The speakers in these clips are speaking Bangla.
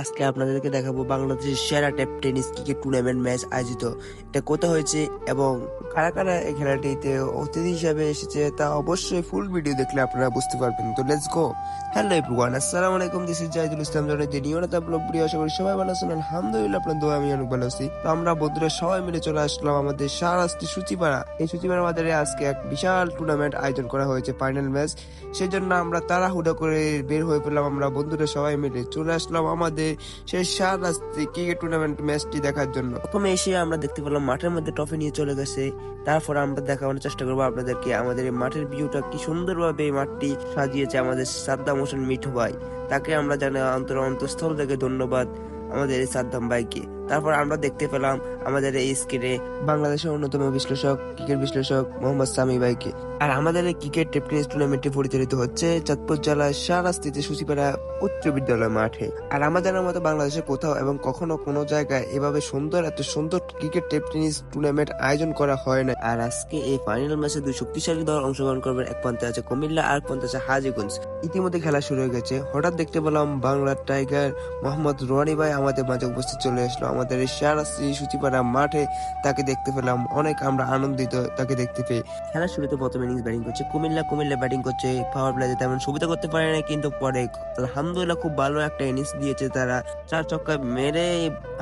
আজকে আপনাদেরকে দেখাবো বাংলাদেশের সেরা tape tennis cricket tournament match আয়োজিত। এটা কোথায় হয়েছে এবং কারা কারা এই খেলাটিতে অতিথি হিসাবে এসেছে তা অবশ্যই ফুল ভিডিও দেখলে আপনারা বুঝতে পারবেন। তো লেটস গো হ্যালো এভরিওয়ান আসসালামু আলাইকুম দিস ইজ জাহিদুল ইসলাম দিন ইউনাতা ব্লগ ভিডিও করি সবাই ভালো আছেন। আলহামদুলিল্লাহ আপনার দোয়া আমি অনেক ভালো আছি। তো আমরা বন্ধুরা সবাই মিলে চলে আসলাম আমাদের সারাস্তি সূচিপাড়া। এই সূচিপাড়া বাজারে আজকে এক বিশাল টুর্নামেন্ট আয়োজন করা হয়েছে ফাইনাল ম্যাচ সেজন্য আমরা তাড়াহুড়ো করে বের হয়ে পড়লাম আমরা বন্ধুরা সবাই মিলে চলে আসলাম আমাদের সেই রাস্তে ক্রিকেট টুর্নামেন্ট ম্যাচটি দেখার জন্য। প্রথমে এসে আমরা দেখতে পেলাম মাঠের মধ্যে ট্রফি নিয়ে চলে গেছে। তারপর আমরা দেখানোর চেষ্টা করব আপনাদেরকে আমাদের এই মাঠের ভিউটা কি সুন্দরভাবে এই মাঠটি সাজিয়েছে আমাদের সাদ্দাম হোসেন মিঠু ভাই। তাকে আমরা জানি অন্তর অন্তঃস্থল থেকে ধন্যবাদ আমাদের এই সাদ্দাম ভাইকে। তারপর আমরা দেখতে পেলাম আমাদের এই স্ক্রিনে বাংলাদেশের অন্যতম বিশ্লেষক, ক্রিকেট বিশ্লেষক মোহাম্মদ সামি ভাইকে। আর আমাদের এই ক্রিকেট টেনিস টুর্নামেন্টটি পরিচালিত হচ্ছে চাঁদপুর জেলার সারাস্তিতে সুচিপাড়া উচ্চ বিদ্যালয় মাঠে। আর আমাদের মতো বাংলাদেশে কোথাও এবং কখনো কোনো জায়গায় এভাবে সুন্দর, এত সুন্দর ক্রিকেট টেপ টেনিস টুর্নামেন্ট আয়োজন করা হয় না। আর আজকে এই ফাইনাল ম্যাচে দুই শক্তিশালী দল অংশগ্রহণ করবেন এক প্রান্তে আছে কুমিল্লা, আর এক প্রান্তে আছে হাজিগঞ্জ। ইতিমধ্যে খেলা শুরু হয়ে গেছে। হঠাৎ দেখতে পেলাম বাংলার টাইগার মোহাম্মদ রোয়ানি ভাই আমাদের মাঝে উপস্থিত চলে আসলো। আমাদের সারাস্তি সুচিপাড়া মাঠে তাকে দেখতে পেলাম। অনেক আমরা আনন্দিত তাকে দেখতে পেয়ে। খেলার শুরুতে প্রথম ইনিংস ব্যাটিং করছে। কুমিল্লা কুমিল্লা ব্যাটিং করছে। পাওয়ার প্লেতে তেমন সুবিধা করতে পারে না কিন্তু পরে আলহামদুলিল্লাহ খুব ভালো একটা ইনিংস দিয়েছে তারা। চার ছক্কা মেরে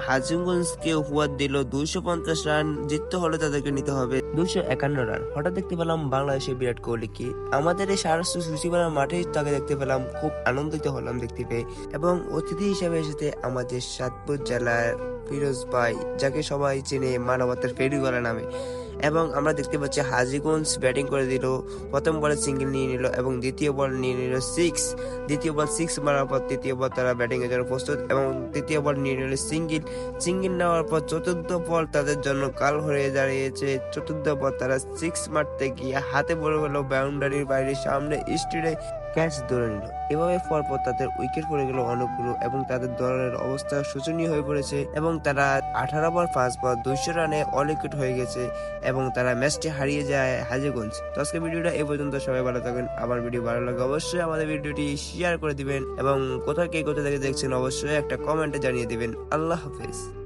হাজিগঞ্জকে উপহার দিল। দুইশো পঞ্চাশ রান জিততে হলে তাদেরকে নিতে হবে। দুইশো একান্ন রান হঠাৎ দেখতে পেলাম বাংলাদেশের বিরাট কোহলিকে আমাদের এই সারস্ব সুশিবাড়ার মাঠে তাকে দেখতে পেলাম, খুব আনন্দিত হলাম দেখতে পেয়ে। এবং অতিথি হিসেবে এসেছে আমাদের সাতপুর জেলার ফিরোজ ভাই, যাকে সবাই চেনে মানবতার ফেরিওয়ালা নামে। এবং আমরা দেখতে পাচ্ছি হাজিগঞ্জ ব্যাটিং করে দিল, প্রথম বলে সিঙ্গেল নিয়ে নিল এবং দ্বিতীয় বল নিয়ে নিল সিক্স। দ্বিতীয় বল সিক্স মারার পর তৃতীয় বল তারা ব্যাটিং এর জন্য প্রস্তুত এবং তৃতীয় বল নিয়ে নিল সিঙ্গেল। সিঙ্গেল নেওয়ার পর চতুর্থ বল তাদের জন্য কাল হয়ে দাঁড়িয়েছে। চতুর্থ বল তারা সিক্স মারতে গিয়ে হাতে বড় গেল বাউন্ডারির বাইরে সামনে স্টিডে ক্যাচ ধরে নিল। এভাবে পরপর তাদের উইকেট পড়ে গেল অনেকগুলো এবং তাদের দলের অবস্থা শোচনীয় হয়ে পড়েছে এবং তারা আঠারো বল, পাঁচ বল, দুইশো রানে অল উইকেট হয়ে গেছে এবং তারা ম্যাচটি হারিয়ে যায় হাজিগঞ্জ। তো আজকে ভিডিওটা এই পর্যন্ত, সবাই ভালো থাকবেন। আমার ভিডিও ভালো লাগে অবশ্যই আমাদের ভিডিওটি শেয়ার করে দিবেন এবং কোথায় কে কোথা থেকে দেখছেন অবশ্যই একটা কমেন্টে জানিয়ে দিবেন। আল্লাহ হাফেজ।